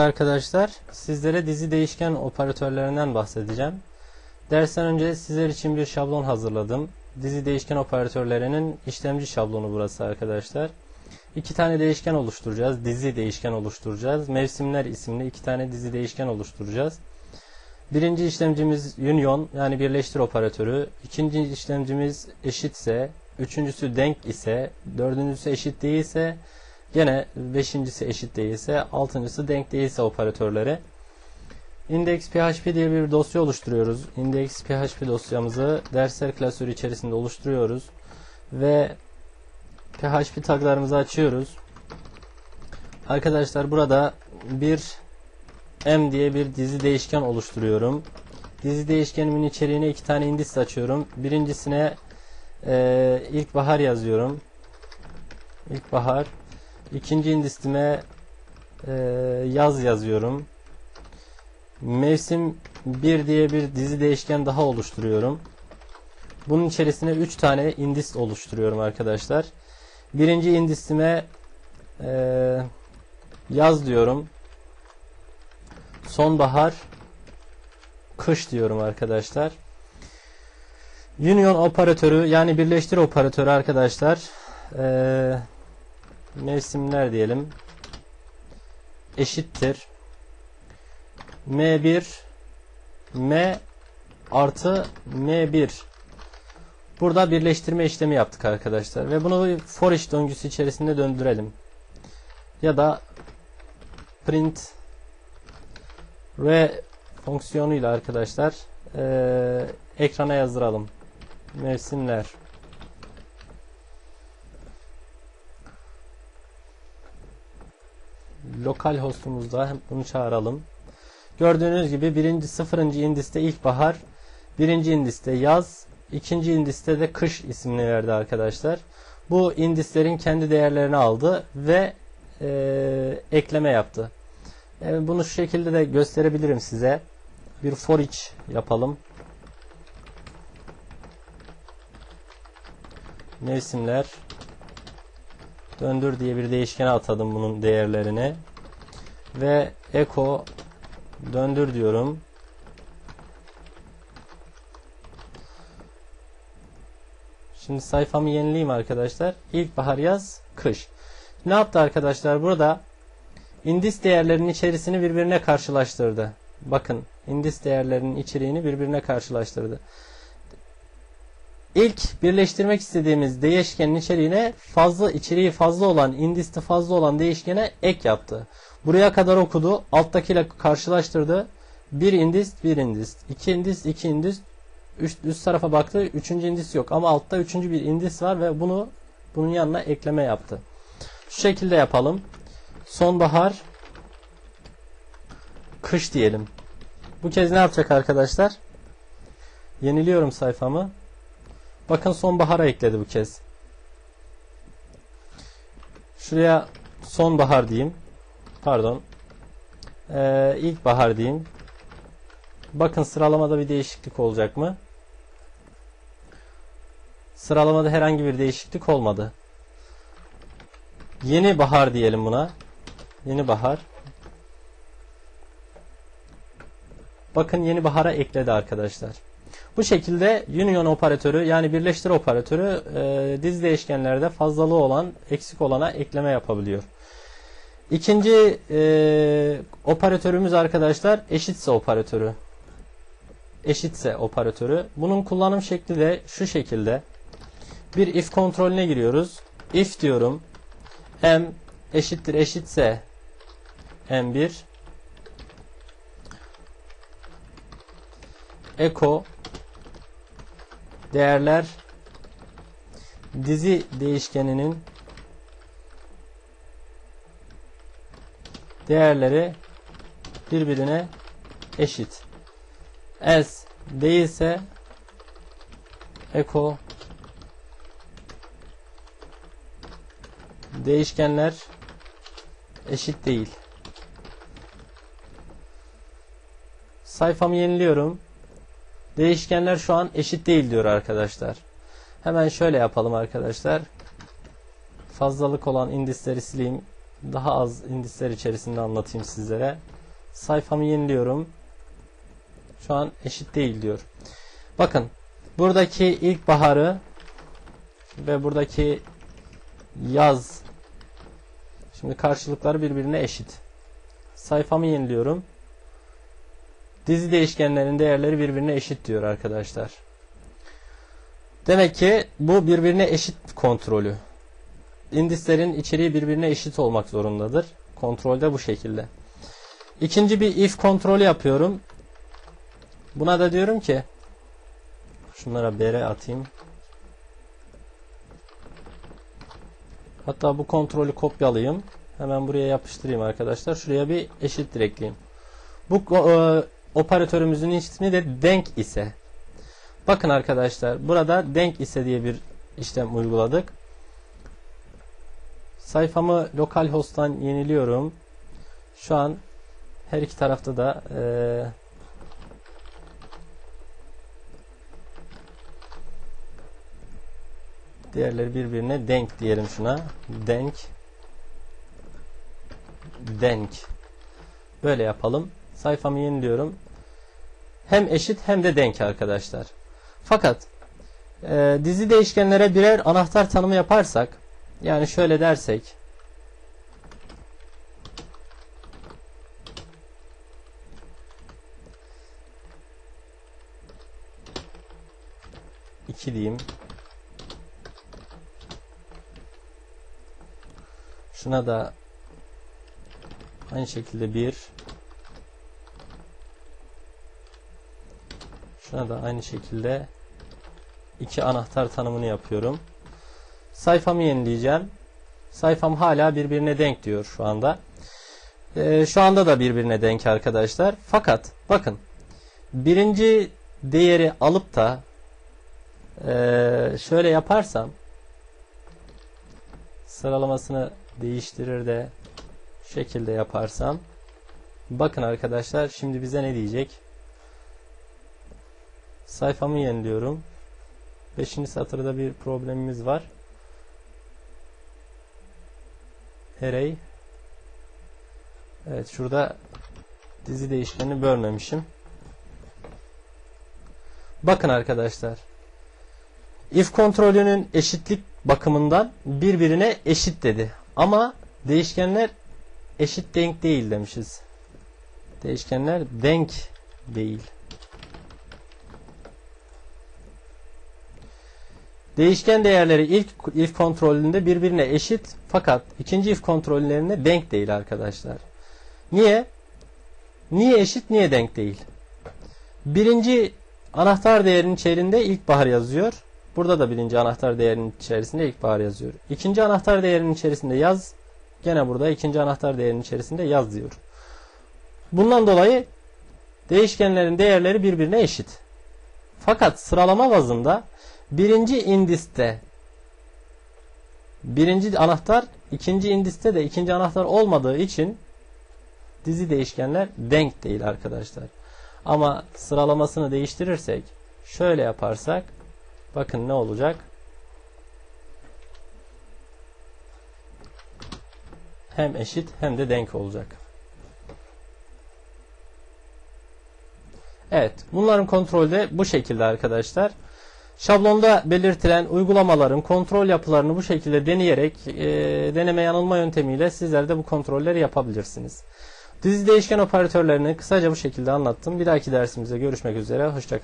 Arkadaşlar sizlere dizi değişken operatörlerinden bahsedeceğim. Dersten önce sizler için bir şablon hazırladım. Dizi değişken operatörlerinin işlemci şablonu burası arkadaşlar. İki tane değişken oluşturacağız. Dizi değişken oluşturacağız. Mevsimler isimli iki tane dizi değişken oluşturacağız. Birinci işlemcimiz union yani birleştir operatörü. İkinci işlemcimiz eşitse, üçüncüsü denk ise, dördüncüsü eşit değilse, gene beşincisi eşit değilse, altıncısı denk değilse operatörleri. Index PHP diye bir dosya oluşturuyoruz. Index PHP dosyamızı dersler klasörü içerisinde oluşturuyoruz. Ve PHP taglarımızı açıyoruz. Arkadaşlar burada bir M diye bir dizi değişken oluşturuyorum. Dizi değişkenimin içeriğine iki tane indis açıyorum. Birincisine e, ilkbahar yazıyorum. İlkbahar. İkinci indistime e, yaz yazıyorum. Mevsim 1 diye bir dizi değişken daha oluşturuyorum. Bunun içerisine 3 tane indis oluşturuyorum arkadaşlar. Birinci indisime e, yaz diyorum. Sonbahar, kış diyorum arkadaşlar. Union operatörü yani birleştir operatörü arkadaşlar. E, mevsimler diyelim. Eşittir. M1 M artı M1 Burada birleştirme işlemi yaptık arkadaşlar. Ve bunu for each döngüsü içerisinde döndürelim. Ya da print ve fonksiyonuyla arkadaşlar e, ekrana yazdıralım. Mevsimler. Lokal hostumuzda bunu çağıralım. Gördüğünüz gibi birinci sıfırıncı indiste ilkbahar, birinci indiste yaz, ikinci indiste de kış ismini verdi arkadaşlar. Bu indislerin kendi değerlerini aldı ve e, ekleme yaptı. E, bunu şu şekilde de gösterebilirim size. Bir for each yapalım. Mevsimler döndür diye bir değişkene atadım bunun değerlerini ve echo döndür diyorum. Şimdi sayfamı yenileyim arkadaşlar. İlkbahar yaz, kış. Ne yaptı arkadaşlar? Burada indis değerlerinin içerisini birbirine karşılaştırdı. Bakın indis değerlerinin içeriğini birbirine karşılaştırdı. İlk birleştirmek istediğimiz değişkenin içeriğine fazla içeriği fazla olan, indisti fazla olan değişkene ek yaptı. Buraya kadar okudu, alttakiyle karşılaştırdı. Bir indist, bir indist, iki indist, iki indist, üst, üst tarafa baktı, üçüncü indis yok. Ama altta üçüncü bir indis var ve bunu bunun yanına ekleme yaptı. Şu şekilde yapalım. Sonbahar, kış diyelim. Bu kez ne yapacak arkadaşlar? Yeniliyorum sayfamı. Bakın sonbahara ekledi bu kez. Şuraya sonbahar diyeyim. Pardon. Ee, ilkbahar diyeyim. Bakın sıralamada bir değişiklik olacak mı? Sıralamada herhangi bir değişiklik olmadı. Yeni bahar diyelim buna. Yeni bahar. Bakın yeni bahara ekledi arkadaşlar. Bu şekilde union operatörü yani birleştir operatörü e, dizi değişkenlerde fazlalığı olan eksik olana ekleme yapabiliyor. İkinci e, operatörümüz arkadaşlar eşitse operatörü. Eşitse operatörü. Bunun kullanım şekli de şu şekilde. Bir if kontrolüne giriyoruz. If diyorum. M eşittir eşitse M1 echo değerler dizi değişkeninin değerleri birbirine eşit. As değilse echo değişkenler eşit değil. Sayfamı yeniliyorum. Değişkenler şu an eşit değil diyor arkadaşlar. Hemen şöyle yapalım arkadaşlar. Fazlalık olan indisleri sileyim. daha az indisler içerisinde anlatayım sizlere. Sayfamı yeniliyorum. Şu an eşit değil diyor. Bakın buradaki ilkbaharı ve buradaki yaz şimdi karşılıkları birbirine eşit. Sayfamı yeniliyorum. Dizi değişkenlerin değerleri birbirine eşit diyor arkadaşlar. Demek ki bu birbirine eşit kontrolü. İndislerin içeriği birbirine eşit olmak zorundadır. Kontrolde bu şekilde. İkinci bir if kontrolü yapıyorum. Buna da diyorum ki şunlara bere atayım. Hatta bu kontrolü kopyalayayım. Hemen buraya yapıştırayım arkadaşlar. Şuraya bir eşittir ekleyeyim. Bu e, operatörümüzün ismi de denk ise. Bakın arkadaşlar burada denk ise diye bir işlem uyguladık. Sayfamı localhost'tan yeniliyorum. Şu an her iki tarafta da e, değerleri birbirine denk diyelim şuna. Denk denk. Böyle yapalım. Sayfamı yeniliyorum. Hem eşit hem de denk arkadaşlar. Fakat e, dizi değişkenlere birer anahtar tanımı yaparsak yani şöyle dersek iki diyeyim şuna da aynı şekilde bir şuna da aynı şekilde iki anahtar tanımını yapıyorum. Sayfamı yenileyeceğim. Sayfam hala birbirine denk diyor şu anda. Ee, şu anda da birbirine denk arkadaşlar. Fakat bakın birinci değeri alıp da ee, şöyle yaparsam sıralamasını değiştirir de şekilde yaparsam bakın arkadaşlar şimdi bize ne diyecek? Sayfamı yeniliyorum. 5. satırda bir problemimiz var. Array Evet şurada dizi değişkenini bölmemişim. Bakın arkadaşlar. If kontrolünün eşitlik bakımından birbirine eşit dedi. Ama değişkenler eşit denk değil demişiz. Değişkenler denk değil. Değişken değerleri ilk if kontrolünde birbirine eşit fakat ikinci if kontrollerinde denk değil arkadaşlar. Niye? Niye eşit, niye denk değil? Birinci anahtar değerinin içerisinde ilkbahar yazıyor. Burada da birinci anahtar değerinin içerisinde ilkbahar yazıyor. İkinci anahtar değerinin içerisinde yaz. Gene burada ikinci anahtar değerinin içerisinde yaz diyor. Bundan dolayı değişkenlerin değerleri birbirine eşit. Fakat sıralama bazında birinci indiste birinci anahtar ikinci indiste de ikinci anahtar olmadığı için dizi değişkenler denk değil arkadaşlar. Ama sıralamasını değiştirirsek şöyle yaparsak bakın ne olacak? Hem eşit hem de denk olacak. Evet, bunların kontrolü de bu şekilde arkadaşlar. Şablonda belirtilen uygulamaların kontrol yapılarını bu şekilde deneyerek e, deneme yanılma yöntemiyle sizler de bu kontrolleri yapabilirsiniz. Dizi değişken operatörlerini kısaca bu şekilde anlattım. Bir dahaki dersimizde görüşmek üzere. Hoşçakalın.